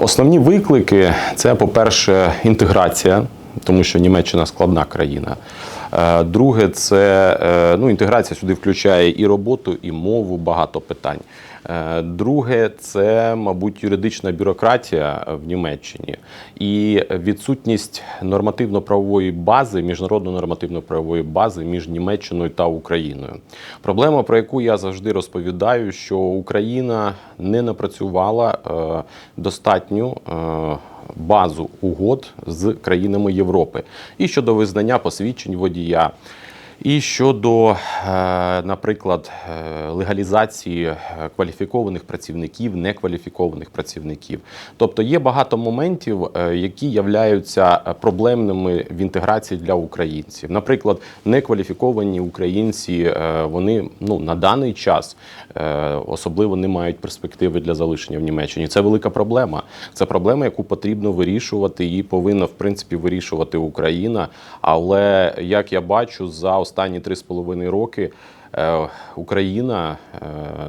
Основні виклики це, по-перше, інтеграція, тому що Німеччина складна країна. Е, Друге, це е, ну, інтеграція сюди включає і роботу, і мову, багато питань. Е, Друге, це, мабуть, юридична бюрократія в Німеччині і відсутність нормативно-правової бази, міжнародної нормативно-правової бази між Німеччиною та Україною. Проблема, про яку я завжди розповідаю, що Україна не напрацювала е, достатню. е, Базу угод з країнами Європи і щодо визнання посвідчень водія, і щодо, е, наприклад, е, легалізації е, кваліфікованих працівників, некваліфікованих працівників. Тобто є багато моментів, які являються проблемними в інтеграції для українців. Наприклад, некваліфіковані українці вони ну на даний час особливо не мають перспективи для залишення в Німеччині. Це велика проблема. Це проблема, яку потрібно вирішувати і повинна в принципі вирішувати Україна. Але як я бачу, за останні три з половиною роки е, Україна е,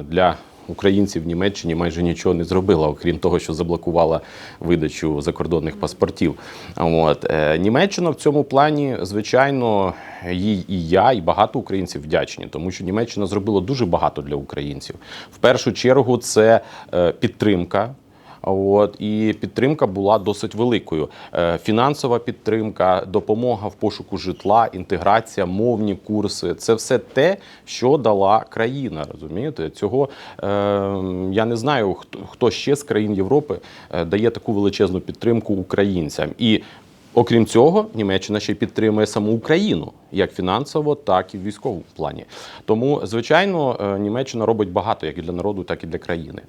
для Українців в Німеччині майже нічого не зробила, окрім того, що заблокувала видачу закордонних паспортів. От е, Німеччина в цьому плані, звичайно, їй і я, і багато українців вдячні, тому що Німеччина зробила дуже багато для українців. В першу чергу, це підтримка. От і підтримка була досить великою. Е, Фінансова підтримка, допомога в пошуку житла, інтеграція, мовні курси це все те, що дала країна. Розумієте, цього е, я не знаю, хто, ще з країн Європи е, дає таку величезну підтримку українцям. І Окрім цього, Німеччина ще й підтримує саму Україну як фінансово, так і в військовому плані. Тому, звичайно, е, Німеччина робить багато як і для народу, так і для країни.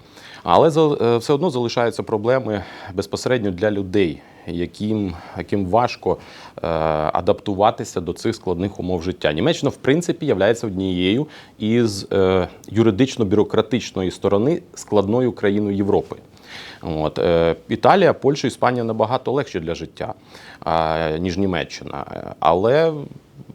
Але е, все одно залишаються проблеми безпосередньо для людей, яким, яким важко е, адаптуватися до цих складних умов життя. Німеччина, в принципі, є однією із юридично-бюрократичної сторони складною країною Європи. От е, Італія, Польща, Іспанія набагато легше для життя, ніж Німеччина. Але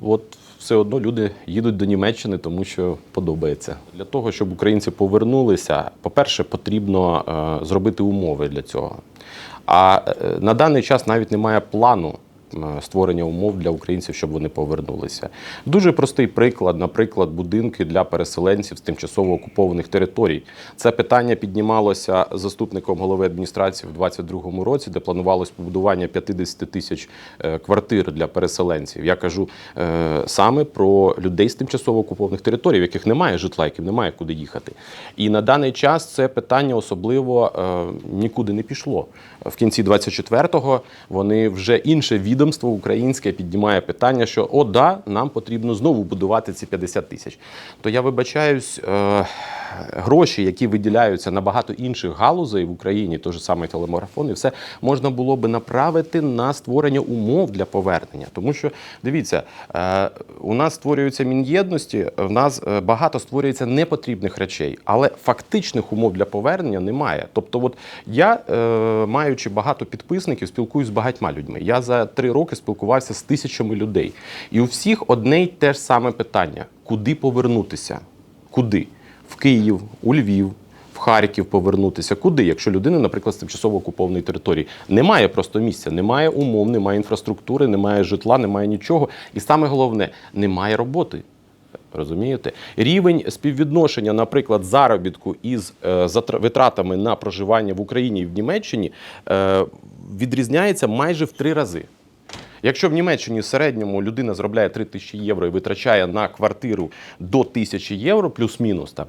от все одно люди їдуть до Німеччини, тому що подобається. Для того, щоб українці повернулися, по-перше, потрібно е, зробити умови для цього. А е, на даний час навіть немає плану створення умов для українців, щоб вони повернулися. Дуже простий приклад, наприклад, будинки для переселенців з тимчасово окупованих територій. Це питання піднімалося заступником голови адміністрації в 2022 році, де планувалось побудування 50 тисяч е, квартир для переселенців. Я кажу е, саме про людей з тимчасово окупованих територій, в яких немає житла, яким немає куди їхати. І на даний час це питання особливо е, нікуди не пішло. В кінці 24-го вони вже інше відомство українське піднімає питання, що о, да, нам потрібно знову будувати ці 50 тисяч. То я вибачаюсь, е, гроші, які виділяються на багато інших галузей в Україні, той же самий телемарафон, і все можна було би направити на створення умов для повернення. Тому що дивіться, е, у нас створюються мін'єдності, в нас е, багато створюється непотрібних речей, але фактичних умов для повернення немає. Тобто, от я, маючи багато підписників, спілкуюся з багатьма людьми. Я за три роки спілкувався з тисячами людей, і у всіх одне й те ж саме питання: куди повернутися? Куди? В Київ, у Львів. В Харків повернутися куди, якщо людина, наприклад, з тимчасово окупованої території немає просто місця, немає умов, немає інфраструктури, немає житла, немає нічого. І саме головне немає роботи. Розумієте, рівень співвідношення, наприклад, заробітку із е, витратами на проживання в Україні і в Німеччині е, відрізняється майже в три рази. Якщо в Німеччині в середньому людина заробляє 3 тисячі євро і витрачає на квартиру до 1000 євро, плюс-мінус там.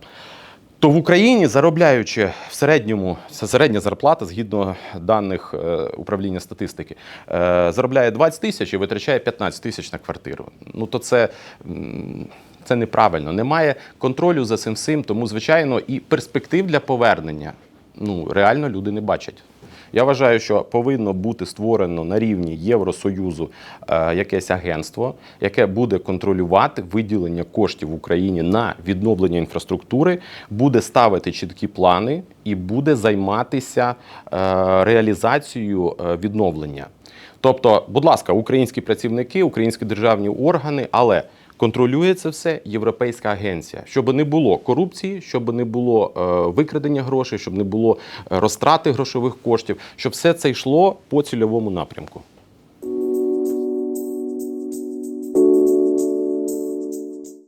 То в Україні, заробляючи в середньому, середня зарплата, згідно даних е, управління статистики, е, заробляє 20 тисяч і витрачає 15 тисяч на квартиру. Ну то це, це неправильно. Немає контролю за цим всім, тому, звичайно, і перспектив для повернення ну, реально люди не бачать. Я вважаю, що повинно бути створено на рівні Євросоюзу е, якесь агентство, яке буде контролювати виділення коштів в Україні на відновлення інфраструктури, буде ставити чіткі плани і буде займатися е, реалізацією е, відновлення. Тобто, будь ласка, українські працівники, українські державні органи, але Контролює це все Європейська агенція, щоб не було корупції, щоб не було е, викрадення грошей, щоб не було е, розтрати грошових коштів, щоб все це йшло по цільовому напрямку.